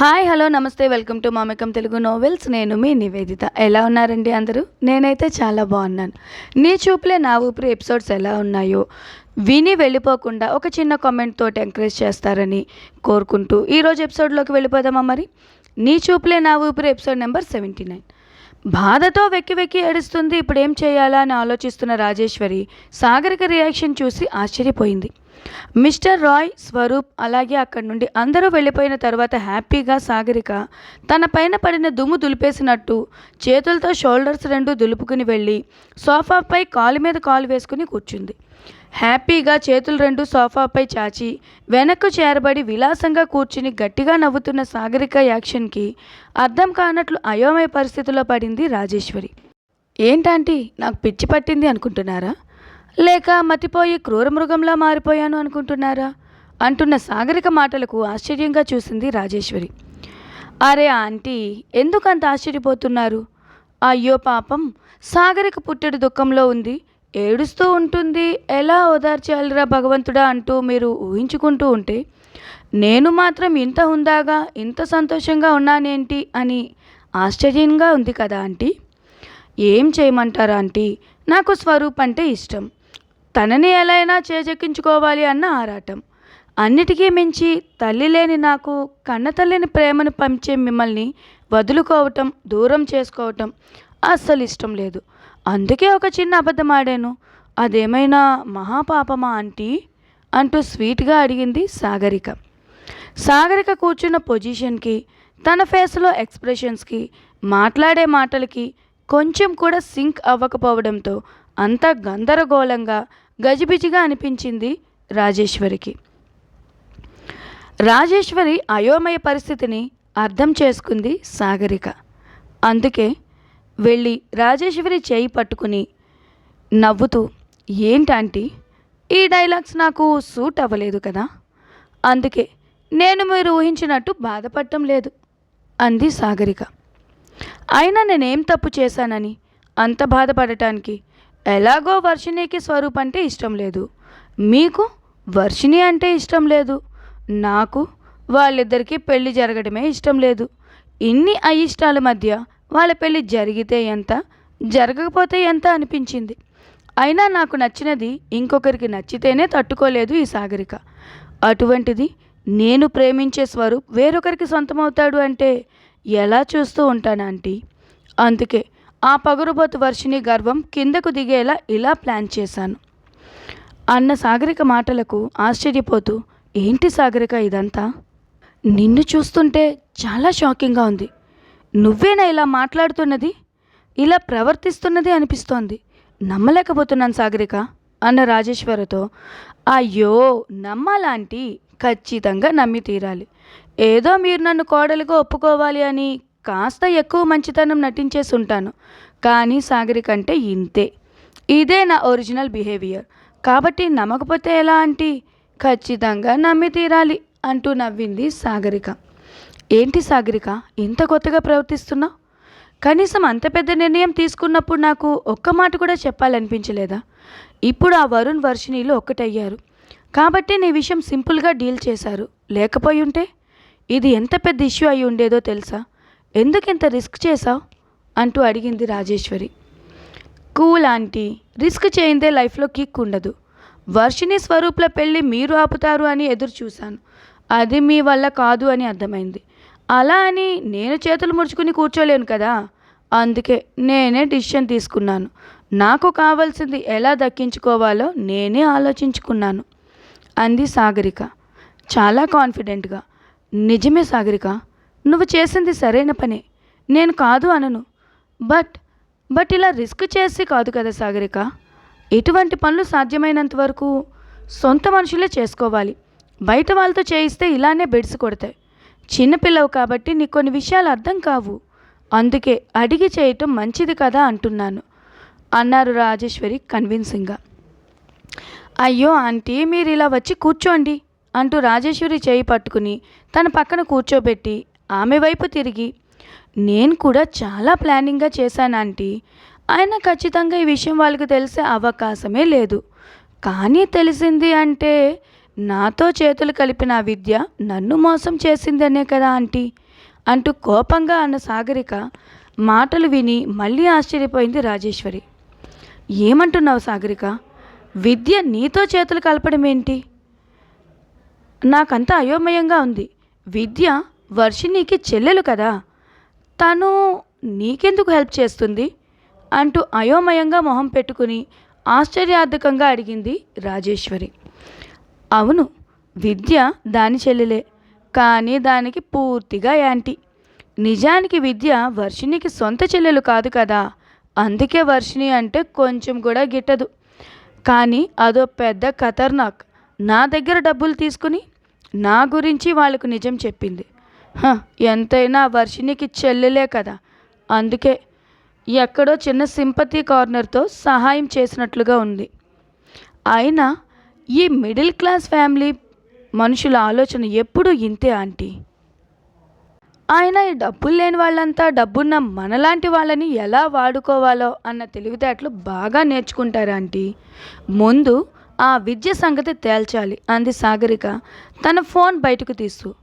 Hi hello నమస్తే welcome to Mamikam Telugu novels. నేను మీ నివేదిత. ఎలా ఉన్నారండి అందరూ? నేనైతే చాలా బాగున్నాను. నీ చూపులే నా ఊపిరి ఎపిసోడ్స్ ఎలా ఉన్నాయో విని వెళ్ళిపోకుండా ఒక చిన్న కామెంట్ తోటి ఎంకరేజ్ చేస్తారని కోరుకుంటూ ఈరోజు ఎపిసోడ్లోకి వెళ్ళిపోదామా మరి? నీ చూపులే నా ఊపిరి ఎపిసోడ్ నెంబర్ సెవెంటీ నైన్ బాధతో వెక్కి వెక్కి ఏడుస్తుంది. ఇప్పుడు ఏం చేయాలా అని ఆలోచిస్తున్న రాజేశ్వరి సాగరిక రియాక్షన్ చూసి ఆశ్చర్యపోయింది. మిస్టర్ రాయ్ స్వరూప్ అలాగే అక్కడి నుండి అందరూ వెళ్ళిపోయిన తర్వాత హ్యాపీగా సాగరిక తన పైన పడిన దుమ్ము దులిపేసినట్టు చేతులతో షోల్డర్స్ రెండు దులుపుకుని వెళ్ళి సోఫాపై కాలు మీద కాలు వేసుకుని కూర్చుంది. హ్యాపీగా చేతులు రెండు సోఫాపై చాచి వెనక్కు చేరబడి విలాసంగా కూర్చుని గట్టిగా నవ్వుతున్న సాగరిక యాక్షన్కి అర్థం కానట్లు అయోమయ పరిస్థితిలో పడింది రాజేశ్వరి. ఏంటంటీ నాకు పిచ్చి పట్టింది అనుకుంటున్నారా? లేక మతిపోయి క్రూర మృగంలా మారిపోయాను అనుకుంటున్నారా? అంటున్న సాగరిక మాటలకు ఆశ్చర్యంగా చూసింది రాజేశ్వరి. అరే ఆంటీ ఎందుకంత ఆశ్చర్యపోతున్నారు? అయ్యో పాపం సాగరిక పుట్టెడు దుఃఖంలో ఉంది. ఏడుస్తూ ఉంటుంది. ఎలా ఓదార్చాలిరా భగవంతుడా అంటూ మీరు ఊహించుకుంటూ ఉంటే నేను మాత్రం ఇంత హుందాగా ఇంత సంతోషంగా ఉన్నానేంటి అని ఆశ్చర్యంగా ఉంది కదా ఆంటీ. ఏం చేయమంటారా ఆంటీ? నాకు స్వరూప్ అంటే ఇష్టం. తనని ఎలా అయినా చేజెక్కించుకోవాలి అన్న ఆరాటం. అన్నిటికీ మించి తల్లి లేని నాకు కన్నతల్లిని ప్రేమను పంచే మిమ్మల్ని వదులుకోవటం దూరం చేసుకోవటం అస్సలు ఇష్టం లేదు. అందుకే ఒక చిన్న అబద్ధం ఆడాను. అదేమైనా మహాపాపమా ఆంటీ? అంటూ స్వీట్గా అడిగింది సాగరిక. సాగరిక కూర్చున్న పొజిషన్కి తన ఫేస్లో ఎక్స్ప్రెషన్స్కి మాట్లాడే మాటలకి కొంచెం కూడా సింక్ అవ్వకపోవడంతో అంత గందరగోళంగా గజిబిజిగా అనిపించింది రాజేశ్వరికి. రాజేశ్వరి అయోమయ పరిస్థితిని అర్థం చేసుకుంది సాగరిక. అందుకే వెళ్ళి రాజేశ్వరి చేయి పట్టుకుని నవ్వుతూ ఏంటంటీ? ఈ డైలాగ్స్ నాకు సూట్ అవ్వలేదు కదా? అందుకే నేను మీరు ఊహించినట్టు బాధపడటం లేదు అంది సాగరిక. అయినా నేనేం తప్పు చేశానని అంత బాధపడటానికి ఎలాగో వర్షిణికి స్వరూప్ అంటే ఇష్టం లేదు. మీకు వర్షిణి అంటే ఇష్టం లేదు. నాకు వాళ్ళిద్దరికీ పెళ్ళి జరగడమే ఇష్టం లేదు. ఇన్ని అయిష్టాల మధ్య వాళ్ళ పెళ్ళి జరిగితే ఎంత జరగకపోతే ఎంత అనిపించింది. అయినా నాకు నచ్చినది ఇంకొకరికి నచ్చితేనే తట్టుకోలేదు ఈ సాగరిక. అటువంటిది నేను ప్రేమించే స్వరూప్ వేరొకరికి సొంతమవుతాడు అంటే ఎలా చూస్తూ ఉంటాను ఆంటీ? అందుకే ఆ పగురుబోతు వర్షిని గర్వం కిందకు దిగేలా ఇలా ప్లాన్ చేశాను. అన్న సాగరిక మాటలకు ఆశ్చర్యపోతూ ఏంటి సాగరిక ఇదంతా? నిన్ను చూస్తుంటే చాలా షాకింగ్గా ఉంది. నువ్వేనా ఇలా మాట్లాడుతున్నది? ఇలా ప్రవర్తిస్తున్నది అనిపిస్తోంది. నమ్మలేకపోతున్నాను సాగరిక అన్న రాజేశ్వరతో. అయ్యో నమ్మాలాంటి ఖచ్చితంగా నమ్మి తీరాలి. ఏదో మీరు నన్ను కోడలుగా ఒప్పుకోవాలి అని కాస్త ఎక్కువ మంచితనం నటించేసి ఉంటాను కానీ సాగరిక అంటే ఇంతే. ఇదే నా ఒరిజినల్ బిహేవియర్. కాబట్టి నమ్మకపోతే ఎలా ఆంటీ? ఖచ్చితంగా నమ్మి తీరాలి అంటూ నవ్వింది సాగరిక. ఏంటి సాగరిక ఇంత కొత్తగా ప్రవర్తిస్తున్నావు కనీసం అంత పెద్ద నిర్ణయం తీసుకున్నప్పుడు నాకు ఒక్క మాట కూడా చెప్పాలనిపించలేదా? ఇప్పుడు ఆ వరుణ్ వర్షిణీలు ఒక్కటయ్యారు. కాబట్టి నీ విషయం సింపుల్గా డీల్ చేశారు. లేకపోయి ఉంటే ఇది ఎంత పెద్ద ఇష్యూ అయి ఉండేదో తెలుసా? ఎందుకు ఇంత రిస్క్ చేశావు? అంటూ అడిగింది రాజేశ్వరి. కూల్ ఆంటీ రిస్క్ చేయిందే లైఫ్లో కిక్ ఉండదు. వర్షిణి స్వరూప్ల పెళ్ళి మీరు ఆపుతారు అని ఎదురు చూశాను అది మీ వల్ల కాదు అని అర్థమైంది. అలా అని నేను చేతులు ముడుచుకుని కూర్చోలేను కదా. అందుకే నేనే డిసిషన్ తీసుకున్నాను. నాకు కావాల్సింది ఎలా దక్కించుకోవాలో నేనే ఆలోచించుకున్నాను. అంది సాగరిక. చాలా కాన్ఫిడెంట్గా. నిజమే సాగరిక. నువ్వు చేసింది సరైన పనే. నేను కాదు అనను. బట్ బట్ ఇలా రిస్క్ చేసి కాదు కదా సాగరిక. ఇటువంటి పనులు సాధ్యమైనంత వరకు సొంత మనుషులే చేసుకోవాలి. బయట వాళ్ళతో చేయిస్తే ఇలానే బెడ్స్ కొడతాయి. చిన్నపిల్లవు కాబట్టి నీకు కొన్ని విషయాలు అర్థం కావు. అందుకే అడిగి చేయటం మంచిది కదా అంటున్నాను అన్నారు రాజేశ్వరి కన్విన్సింగ్గా. అయ్యో ఆంటీ మీరు ఇలా వచ్చి కూర్చోండి అంటూ రాజేశ్వరి చేయి పట్టుకుని తన పక్కన కూర్చోబెట్టి ఆమె వైపు తిరిగి నేను కూడా చాలా ప్లానింగ్గా చేశాను ఆంటీ. ఆయన ఖచ్చితంగా ఈ విషయం వాళ్ళకి తెలిసే అవకాశమే లేదు. కానీ తెలిసింది అంటే నాతో చేతులు కలిపిన విద్య నన్ను మోసం చేసిందనే కదా ఆంటీ. అంటూ కోపంగా అన్న సాగరిక మాటలు విని మళ్ళీ ఆశ్చర్యపోయింది రాజేశ్వరి. ఏమంటున్నావు సాగరిక? విద్య నీతో చేతులు కలపడం ఏంటి? నాకంతా అయోమయంగా ఉంది. విద్య వర్షిణికి చెల్లెలు కదా. తను నీకెందుకు హెల్ప్ చేస్తుంది? అంటూ అయోమయంగా మొహం పెట్టుకుని ఆశ్చర్యార్థకంగా అడిగింది రాజేశ్వరి. అవును విద్య దాని చెల్లెలే కానీ దానికి పూర్తిగా యాంటీ. నిజానికి విద్య వర్షిణికి సొంత చెల్లెలు కాదు కదా అందుకే వర్షిణి అంటే కొంచెం కూడా గిట్టదు. కానీ అదో పెద్ద ఖతర్నాక్. నా దగ్గర డబ్బులు తీసుకుని నా గురించి వాళ్ళకు నిజం చెప్పింది. హ, ఎంతైనా వర్షిణికి చెల్లెలే కదా. అందుకే ఎక్కడో చిన్న సింపతి కార్నర్తో సహాయం చేసినట్లుగా ఉంది. అయినా ఈ మిడిల్ క్లాస్ ఫ్యామిలీ మనుషుల ఆలోచన ఎప్పుడూ ఇంతే ఆంటీ? ఆయన ఈ డబ్బులు లేని వాళ్ళంతా డబ్బున్న మనలాంటి వాళ్ళని ఎలా వాడుకోవాలో అన్న తెలివితేటలు బాగా నేర్చుకుంటారు ఆంటీ. ముందు ఆ విద్య సంగతి తేల్చాలి అంది సాగరిక. తన ఫోన్ బయటకు తీస్తూ.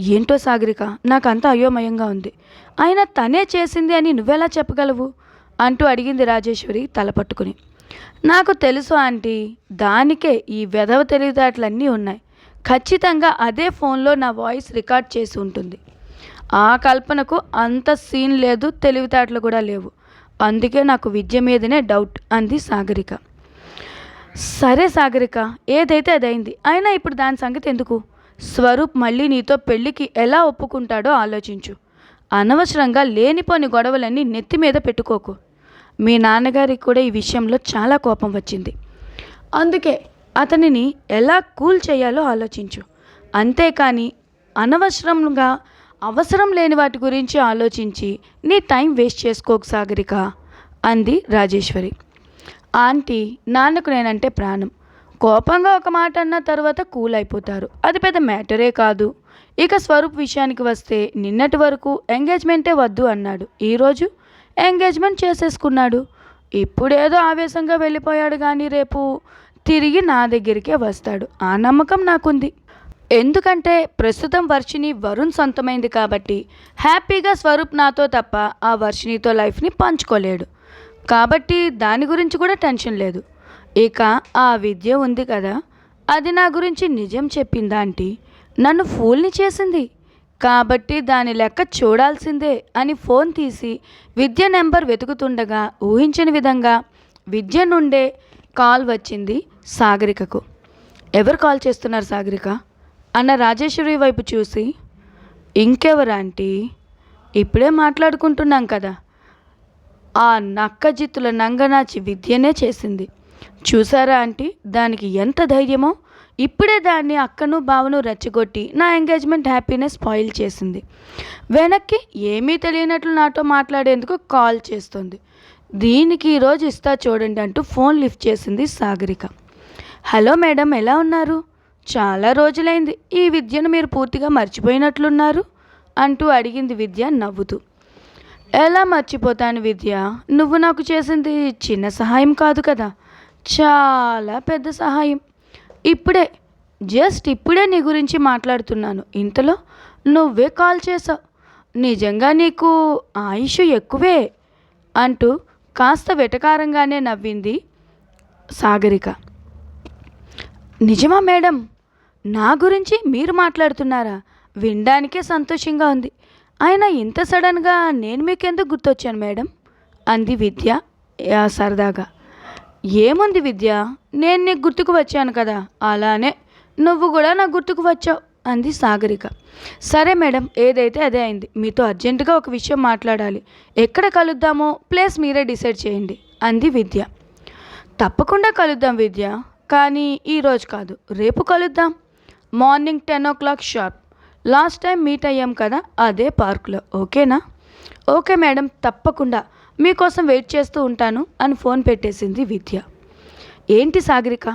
ఏంటో సాగరిక నాకంతా అయోమయంగా ఉంది. అయినా తనే చేసింది అని నువ్వెలా చెప్పగలవు? అంటూ అడిగింది రాజేశ్వరి తల పట్టుకుని. నాకు తెలుసు ఆంటీ. దానికే ఈ వెధవ తెలివితేటలన్నీ ఉన్నాయి. ఖచ్చితంగా అదే ఫోన్లో నా వాయిస్ రికార్డ్ చేసి ఉంటుంది. ఆ కల్పనకు అంత సీన్ లేదు తెలివితేటలు కూడా లేవు. అందుకే నాకు విద్య మీదనే డౌట్ అంది సాగరిక. సరే సాగరిక ఏదైతే అదైంది అయినా ఇప్పుడు దాని సంగతి ఎందుకు? స్వరూప్ మళ్ళీ నీతో పెళ్ళికి ఎలా ఒప్పుకుంటాడో ఆలోచించు. అనవసరంగా లేనిపోని గొడవలన్నీ నెత్తి మీద పెట్టుకోకు. మీ నాన్నగారికి కూడా ఈ విషయంలో చాలా కోపం వచ్చింది. అందుకే అతనిని ఎలా కూల్ చేయాలో ఆలోచించు. అంతేకాని అనవసరంగా అవసరం లేని వాటి గురించి ఆలోచించి నీ టైం వేస్ట్ చేసుకోకు సాగరిక అంది రాజేశ్వరి. ఆంటీ నాన్నకు నేనంటే ప్రాణం. కోపంగా ఒక మాట అన్న తర్వాత కూల్ అయిపోతారు. అది పెద్ద మ్యాటరే కాదు. ఇక స్వరూప్ విషయానికి వస్తే నిన్నటి వరకు ఎంగేజ్మెంటే వద్దు అన్నాడు. ఈరోజు ఎంగేజ్మెంట్ చేసేసుకున్నాడు. ఇప్పుడేదో ఆవేశంగా వెళ్ళిపోయాడు కానీ రేపు తిరిగి నా దగ్గరికే వస్తాడు. ఆ నమ్మకం నాకుంది. ఎందుకంటే ప్రస్తుతం వర్షిని వరుణ్ సొంతమైంది కాబట్టి హ్యాపీగా స్వరూప్ నాతో తప్ప ఆ వర్షినితో లైఫ్ని పంచుకోలేడు. కాబట్టి దాని గురించి కూడా టెన్షన్ లేదు. ఇక ఆ విద్య ఉంది కదా. అది నా గురించి నిజం చెప్పిందా ఆంటీ? నన్ను ఫూల్ని చేసింది. కాబట్టి దాని లెక్క చూడాల్సిందే అని ఫోన్ తీసి విద్య నెంబర్ వెతుకుతుండగా ఊహించని విధంగా విద్య నుండే కాల్ వచ్చింది సాగరికకు. ఎవరు కాల్ చేస్తున్నారు సాగరిక? అన్న రాజేశ్వరి వైపు చూసి ఇంకెవరు ఆంటీ? ఇప్పుడే మాట్లాడుకుంటున్నాం కదా. ఆ నక్కజిత్తుల నంగనాచి విద్యనే చేసింది. చూసారా ఆంటీ దానికి ఎంత ధైర్యమో? ఇప్పుడే దాన్ని అక్కను బావను రెచ్చగొట్టి నా ఎంగేజ్మెంట్ హ్యాపీనెస్ స్పాయిల్ చేసింది. వెనక్కి ఏమీ తెలియనట్లు నాతో మాట్లాడేందుకు కాల్ చేస్తుంది. దీనికి ఈరోజు ఇస్తా చూడండి అంటూ ఫోన్ లిఫ్ట్ చేసింది సాగరిక. హలో మేడం ఎలా ఉన్నారు? చాలా రోజులైంది. ఈ విద్యను మీరు పూర్తిగా మర్చిపోయినట్లున్నారు అంటూ అడిగింది విద్య నవ్వుతూ. ఎలా మర్చిపోతాను విద్య? నువ్వు నాకు చేసింది చిన్న సహాయం కాదు కదా. చాలా పెద్ద సహాయం. ఇప్పుడే జస్ట్ ఇప్పుడే నీ గురించి మాట్లాడుతున్నాను. ఇంతలో నువ్వే కాల్ చేసావు నిజంగా నీకు ఆయుష్ ఎక్కువే? అంటూ కాస్త వెటకారంగానే నవ్వింది సాగరిక. నిజమా మేడం? నా గురించి మీరు మాట్లాడుతున్నారా? వినడానికే సంతోషంగా ఉంది. ఆయన ఇంత సడన్గా నేను మీకెందుకు గుర్తొచ్చాను మేడం? అంది విద్య సరదాగా. ఏముంది విద్య? నేను నీకు గుర్తుకు వచ్చాను కదా. అలానే నువ్వు కూడా నాకు గుర్తుకు వచ్చావు అంది సాగరిక. సరే మేడం ఏదైతే అదే అయింది. మీతో అర్జెంటుగా ఒక విషయం మాట్లాడాలి. ఎక్కడ కలుద్దామో ప్లేస్ మీరే డిసైడ్ చేయండి అంది విద్య. తప్పకుండా కలుద్దాం విద్య కానీ ఈరోజు కాదు. రేపు కలుద్దాం. Morning ten o'clock sharp. Last time meet అయ్యాం కదా అదే పార్క్లో. ఓకేనా? ఓకే మేడం తప్పకుండా. మీకోసం వెయిట్ చేస్తూ ఉంటాను అని ఫోన్ పెట్టేసింది విద్య. ఏంటి సాగరిక?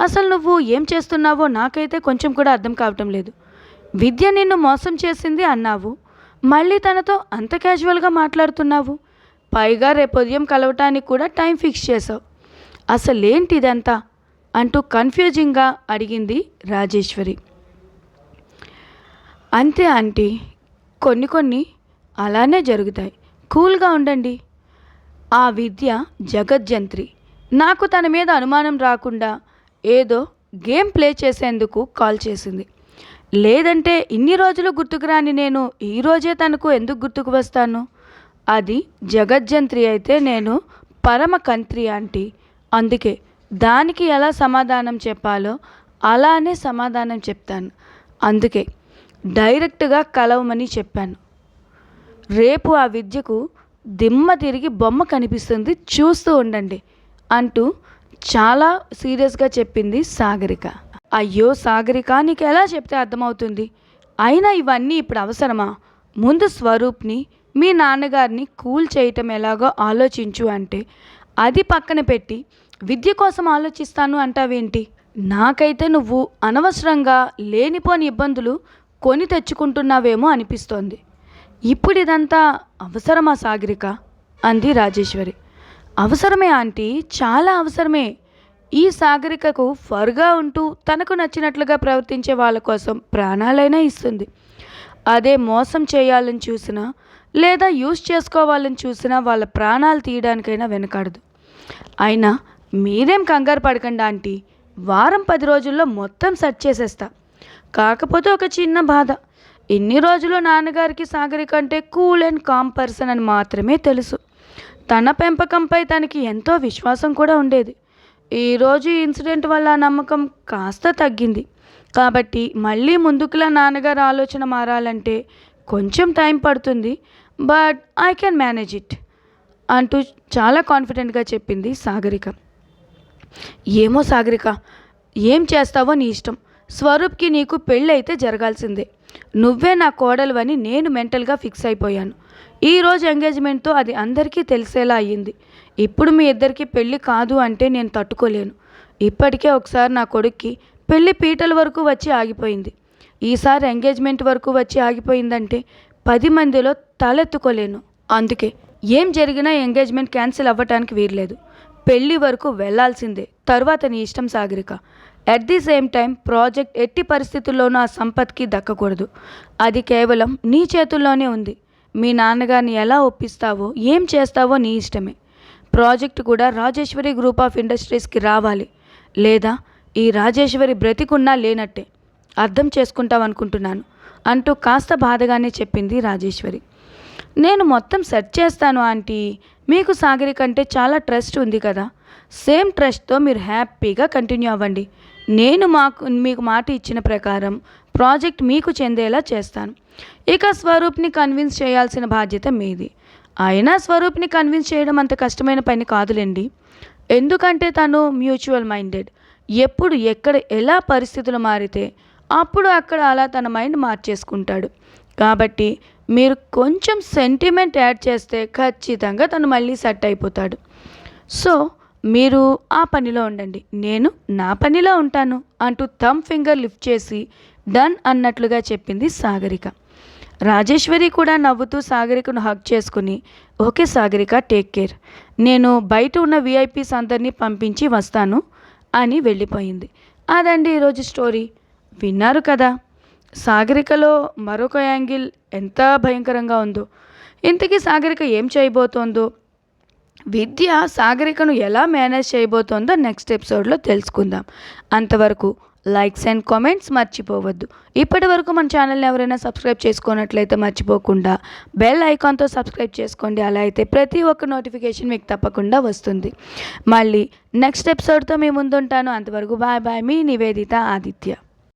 అసలు నువ్వు ఏం చేస్తున్నావో నాకైతే కొంచెం కూడా అర్థం కావటం లేదు. విద్య నిన్ను మోసం చేసింది అన్నావు. మళ్ళీ తనతో అంత క్యాజువల్గా మాట్లాడుతున్నావు? పైగా రేపు ఉదయం కలవటానికి కూడా టైం ఫిక్స్ చేసావు అసలేంటి ఇదంతా? అంటూ కన్ఫ్యూజింగ్గా అడిగింది రాజేశ్వరి. అంతే ఆంటీ. కొన్ని కొన్ని అలానే జరుగుతాయి. కూల్గా ఉండండి. ఆ విద్య జగజ్జంత్రి. నాకు తన మీద అనుమానం రాకుండా ఏదో గేమ్ ప్లే చేసేందుకు కాల్ చేసింది. లేదంటే ఇన్ని రోజులు గుర్తుకు రాని నేను ఈరోజే తనకు ఎందుకు గుర్తుకు వస్తాను? అది జగజ్జంత్రి అయితే నేను పరమ కంత్రి ఆంటీ. అందుకే దానికి ఎలా సమాధానం చెప్పాలో అలానే సమాధానం చెప్తాను. అందుకే డైరెక్ట్గా కలవమని చెప్పాను. రేపు ఆ విద్యకు దిమ్మ తిరిగి బొమ్మ కనిపిస్తుంది చూస్తూ ఉండండి అంటూ చాలా సీరియస్గా చెప్పింది సాగరిక. అయ్యో సాగరిక నీకు ఎలా చెప్తే అర్థమవుతుంది? అయినా ఇవన్నీ ఇప్పుడు అవసరమా? ముందు స్వరూప్ని మీ నాన్నగారిని కూల్ చేయటం ఎలాగో ఆలోచించు అంటే అది పక్కన పెట్టి విద్య కోసం ఆలోచిస్తాను అంటావేంటి? నాకైతే నువ్వు అనవసరంగా లేనిపోని ఇబ్బందులు కొని తెచ్చుకుంటున్నావేమో అనిపిస్తోంది. ఇప్పుడు ఇదంతా అవసరమా సాగరిక? అంది రాజేశ్వరి. అవసరమే ఆంటీ చాలా అవసరమే. ఈ సాగరికకు ఫర్గా ఉంటూ తనకు నచ్చినట్లుగా ప్రవర్తించే వాళ్ళ కోసం ప్రాణాలైనా ఇస్తుంది. అదే మోసం చేయాలని చూసినా లేదా యూస్ చేసుకోవాలని చూసినా వాళ్ళ ప్రాణాలు తీయడానికైనా వెనకాడదు. అయినా మీరేం కంగారు పడకండి ఆంటీ. వారం పది రోజుల్లో మొత్తం సెట్ చేసేస్తా. కాకపోతే ఒక చిన్న బాధ. ఇన్ని రోజులు నాన్నగారికి సాగరి కంటే కూల్ అండ్ కామ్ పర్సన్ అని మాత్రమే తెలుసు. తన పెంపకంపై తనకి ఎంతో విశ్వాసం కూడా ఉండేది. ఈరోజు ఈ ఇన్సిడెంట్ వల్ల నమ్మకం కాస్త తగ్గింది. కాబట్టి మళ్ళీ ముందుకులా నాన్నగారు ఆలోచన మారాలంటే కొంచెం టైం పడుతుంది. But I can manage it అంటూ చాలా కాన్ఫిడెంట్గా చెప్పింది సాగరిక. ఏమో సాగరిక ఏం చేస్తావో నీ ఇష్టం. స్వరూప్కి నీకు పెళ్ళి అయితే జరగాల్సిందే. నువ్వే నా కోడలువని నేను మెంటల్గా ఫిక్స్ అయిపోయాను. ఈరోజు ఎంగేజ్మెంట్తో అది అందరికీ తెలిసేలా అయ్యింది. ఇప్పుడు మీ ఇద్దరికి పెళ్ళి కాదు అంటే నేను తట్టుకోలేను. ఇప్పటికే ఒకసారి నా కొడుక్కి పెళ్ళి పీటల వరకు వచ్చి ఆగిపోయింది. ఈసారి ఎంగేజ్మెంట్ వరకు వచ్చి ఆగిపోయిందంటే పది మందిలో తలెత్తుకోలేను. అందుకే ఏం జరిగినా ఎంగేజ్మెంట్ క్యాన్సిల్ అవ్వటానికి వీర్లేదు పెళ్ళి వరకు వెళ్ళాల్సిందే తర్వాత నీ ఇష్టం Sagarika. At the same time project ఎట్టి పరిస్థితుల్లోనూ ఆ సంపత్కి దక్కకూడదు. అది కేవలం నీ చేతుల్లోనే ఉంది. మీ నాన్నగారిని ఎలా ఒప్పిస్తావో ఏం చేస్తావో నీ ఇష్టమే. ప్రాజెక్ట్ కూడా రాజేశ్వరి గ్రూప్ ఆఫ్ ఇండస్ట్రీస్కి రావాలి. లేదా ఈ రాజేశ్వరి బ్రతికున్నా లేనట్టే. అర్థం చేసుకుంటావనుకుంటున్నాను అంటూ కాస్త బాధగానే చెప్పింది రాజేశ్వరి. నేను మొత్తం సెట్ చేస్తాను ఆంటీ. మీకు సాగరి కంటే చాలా ట్రస్ట్ ఉంది కదా. సేమ్ ట్రస్ట్తో మీరు హ్యాపీగా కంటిన్యూ అవ్వండి. నేను మాకు మీకు మాట ఇచ్చిన ప్రకారం ప్రాజెక్ట్ మీకు చెందేలా చేస్తాను. ఇక స్వరూప్ని కన్విన్స్ చేయాల్సిన బాధ్యత మీది. అయినా స్వరూప్ని కన్విన్స్ చేయడం అంత కష్టమైన పని కాదులేండి. ఎందుకంటే తను మ్యూచువల్ మైండెడ్. ఎప్పుడు ఎక్కడ ఎలా పరిస్థితులు మారితే అప్పుడు అక్కడ అలా తన మైండ్ మార్చేసుకుంటాడు. కాబట్టి మీరు కొంచెం సెంటిమెంట్ యాడ్ చేస్తే ఖచ్చితంగా తను మళ్ళీ సెట్ అయిపోతాడు. సో మీరు ఆ పనిలో ఉండండి. నేను నా పనిలో ఉంటాను అంటూ థమ్ ఫింగర్ లిఫ్ట్ చేసి డన్ అన్నట్లుగా చెప్పింది సాగరిక. రాజేశ్వరి కూడా నవ్వుతూ సాగరికను హక్ చేసుకుని ఓకే సాగరిక టేక్ కేర్ నేను బయట ఉన్న విఐపీస్ అందరినీ పంపించి వస్తాను అని వెళ్ళిపోయింది. అదండి ఈరోజు స్టోరీ విన్నారు కదా? సాగరికలో మరొక యాంగిల్ ఎంత భయంకరంగా ఉందో. ఇంతకీ సాగరిక ఏం చేయబోతోందో. విద్య సాగరికను ఎలా మేనేజ్ చేయబోతోందో నెక్స్ట్ ఎపిసోడ్లో తెలుసుకుందాం. అంతవరకు లైక్స్ అండ్ కామెంట్స్ మర్చిపోవద్దు. ఇప్పటి వరకు మన ఛానల్ని ఎవరైనా సబ్స్క్రైబ్ చేసుకున్నట్లయితే మర్చిపోకుండా బెల్ ఐకాన్తో సబ్స్క్రైబ్ చేసుకోండి. అలా అయితే ప్రతి ఒక్క నోటిఫికేషన్ మీకు తప్పకుండా వస్తుంది. మళ్ళీ నెక్స్ట్ ఎపిసోడ్తో మీ ముందుంటాను. అంతవరకు బాయ్ బాయ్ మీ నివేదిత ఆదిత్య.